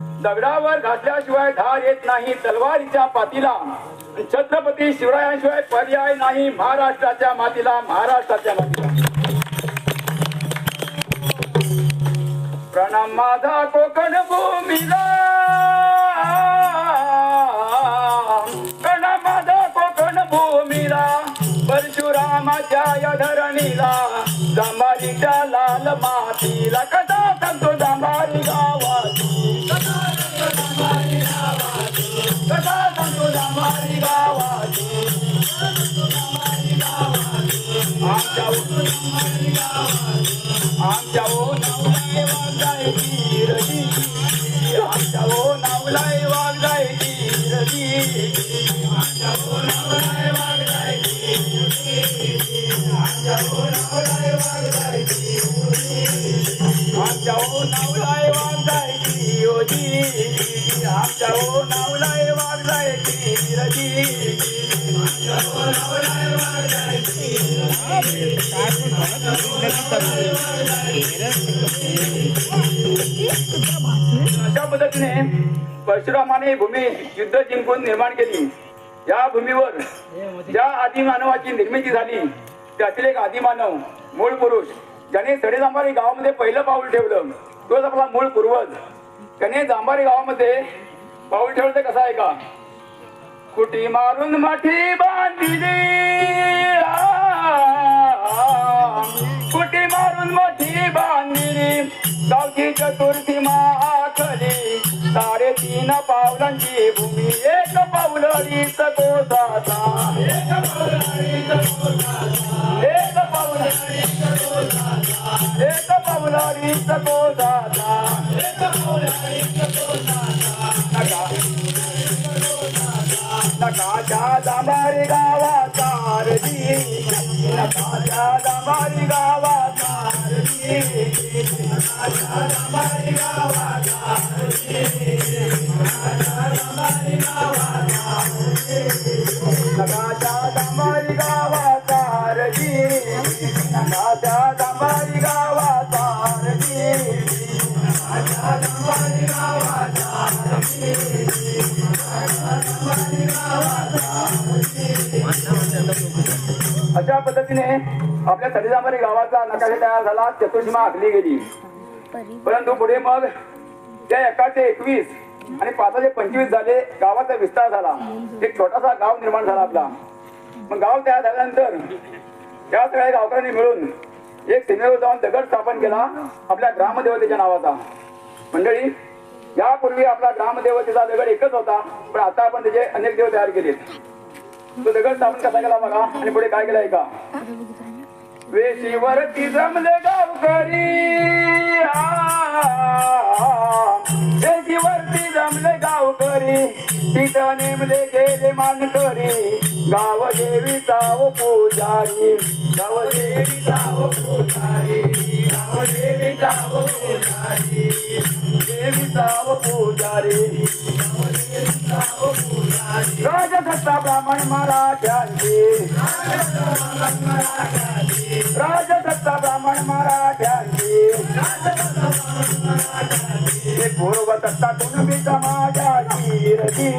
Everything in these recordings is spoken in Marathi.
दगडावर घासल्याशिवाय धार येत नाही तलवारीच्या पातीला. छत्रपती शिवरायांशिवाय पर्याय नाही महाराष्ट्राच्या मातीला महाराष्ट्राच्या मातीला. प्रणाम माझा कोकण भूमीला. प्रणाम माझा कोकण भूमीला. परशुरामाच्या या धरणीला जांभारीच्या लाल मातीला. कथा सांगतो जांभारी आमच्या ओ नावलाय वागदायची रवी आमच्या ओ नावलाय रवी आमच्या ओ नावलाय वागदायची आमच्या ओ नावलाय अशा पद्धतीने परशुरामाने भूमी युद्ध जिंकून निर्माण केली. या भूमीवर ज्या आदिमानवाची निर्मिती झाली त्यातील एक आदिमानव मूळ पुरुष ज्याने सडेजांबारी गावामध्ये पहिलं पाऊल ठेवलं तोच आपला मूळ पूर्वज. त्याने जांभारी गावामध्ये पाऊल ठेवलं ते कसं आहे का? कुटी मारून माठी बांधिली. कुटी मारून मोठी बांधिली गावची चतुर्थी माखली साडेतीन पावलांची भूमी एक पावलरीच कोसाचा एक पावलरीच एक पावलरीच कोसाचा एक एक पावलरीच कोसाचा नका नकाच्या दांबारी गावाचा रजी अशा पद्धतीने आपल्या सडीजांबारी गावाचा नकाशा तयार झाला चतुर्सीमा आखली गेली. परंतु पुढे मग त्या एकाचे एकवीस आणि पाचशे पंचवीस झाले गावाचा विस्तार झाला. एक छोटासा गाव निर्माण झाला आपला. मग गाव तयार झाल्यानंतर त्या सगळ्या गावकऱ्यांनी मिळून एक सीमेवर जाऊन दगड स्थापन केला आपल्या ग्रामदेवतेच्या नावाचा. मंडळी यापूर्वी आपला ग्रामदेवतेचा दगड एकच होता पण आता आपण त्याचे अनेक देव तयार केलेत. तो दगड स्थापन कसा केला बघा? आणि पुढे काय केलंय का? वेशीवरती जमले गावकरी. वेशीवरती जमले गावकरी. तिथं नेमले गेले मानकरी. गाव देवीचा व पुजारी. गाव देवीचा व पुजारी. गाव देवीचा व पुजारी. देवीचा व पुजारी. राजदत्ता ब्राह्मण महाराजांची. राजदत्ता ब्राह्मण महाराजांची. पूर्व दत्ता तुम्ही समाजाची रती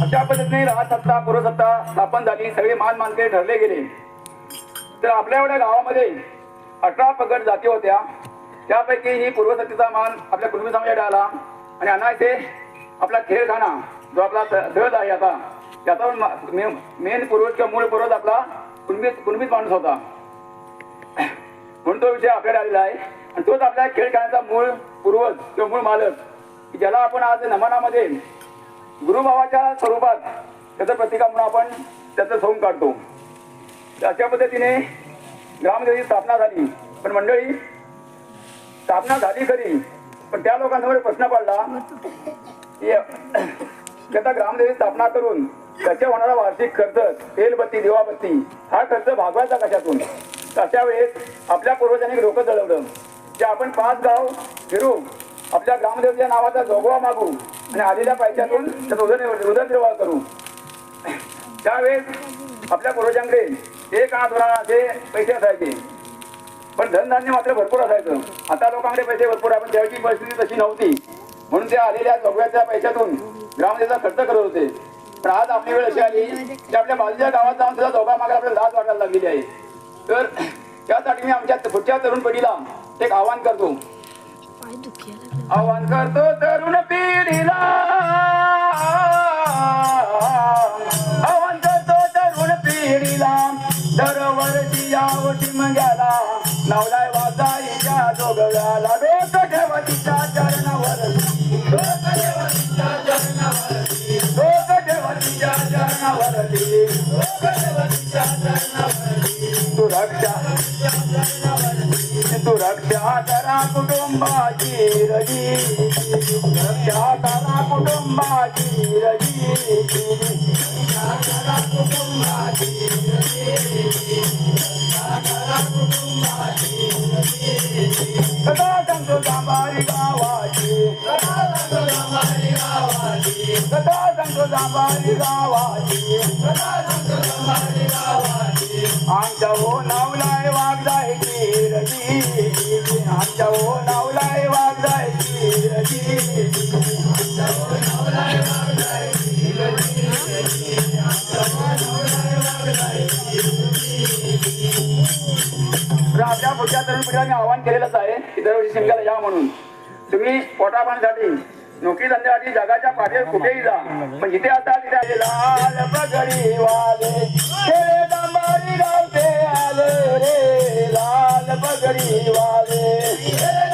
अशा पद्धतीने राजसत्ता पुरसत्ता स्थापन झाली सगळे मान मानकरी ठरले गेले. तर आपल्या एवढ्या गावामध्ये अठरा पगड जाती होत्या. त्यापैकी ही पूर्वसत्तेचा मान आपल्या कुटुंबी समाजाकडे आला. आणि अनायसे आपला खेळखाना. जो आपला धड आहे आता त्याचा मेन पूर्वज किंवा मूळ पूर्वज आपला कुणबीत कुणबीत माणूस होता. म्हणून तो विषय आपल्याकडे आलेला आहे. आणि तोच आपल्या खेळ खेळण्याचा मूळ पूर्वज किंवा मूळ मालक ज्याला आपण आज नमनामध्ये गुरुभावाच्या स्वरूपात त्याचं प्रतिका म्हणून आपण त्याचं सोंग काढतो. अशा पद्धतीने ग्रामदेवीची स्थापना झाली. पण मंडळी स्थापना झाली खरी पण त्या लोकांसमोर प्रश्न पडला. की ग्रामदेवी स्थापना करून त्याच्या होणारा वार्षिक खर्च तेलबत्ती दिवाबत्ती हा खर्च भागवायचा कशातून? तशा वेळेस आपल्या पूर्वजांनी डोकं जळवलं. की आपण पाच गाव फिरू आपल्या ग्रामदेवच्या नावाचा जोगवा मागू आणि आलेल्या पैशातून त्याचा उदर उदरनिर्वाह करू. त्यावेळेस आपल्या पूर्वजांकडे एक आठ असे पैसे असायचे. पण धनधान्य मात्र भरपूर असायचं. आता लोकांकडे पैसे भरपूर आहे पण परिस्थिती तशी नव्हती. म्हणून त्या आलेल्या जोगव्याच्या पैशातून ग्रामदेवचा खर्च करत होते. पण आज आपली वेळ अशी आली की आपल्या बाजूच्या गावात जाऊन सुद्धा जोगा मागे आपल्याला लाज वाटायला लागलेली आहे. तर त्यासाठी मी आमच्या पुढच्या तरुण पिढीला एक आवाहन करतो. आवाहन करतो तरुण पिढीला. आवाहन करतो तरुण पिढीला. दरवर्षी यावटी मंग्याला नावलाय वाजाईच्या जोगव्याला डोक चरणावर सुरक्षा कुटुंबाची रजी. सुरक्षा करा कुटुंबाची रजी. सदा सांगतो सदा गावाची सदा गावाची सदा आमच्या हो नावलाय वागदायची रजी आमच्या हो नावलाय वागदायची रजी राजा पुढच्या तरुण पिढीला मी आवाहन केलेलंच आहे की दरवर्षी शिमग्याला या म्हणून. तुम्ही पोटापाण्यासाठी नोकरी धंद्यासाठी जगाच्या पाठीवर कुठेही जा. पण इथे आता तिथे आले लाल पगडी वाले. खेळे गावते आले रे लाल पगडी वाले.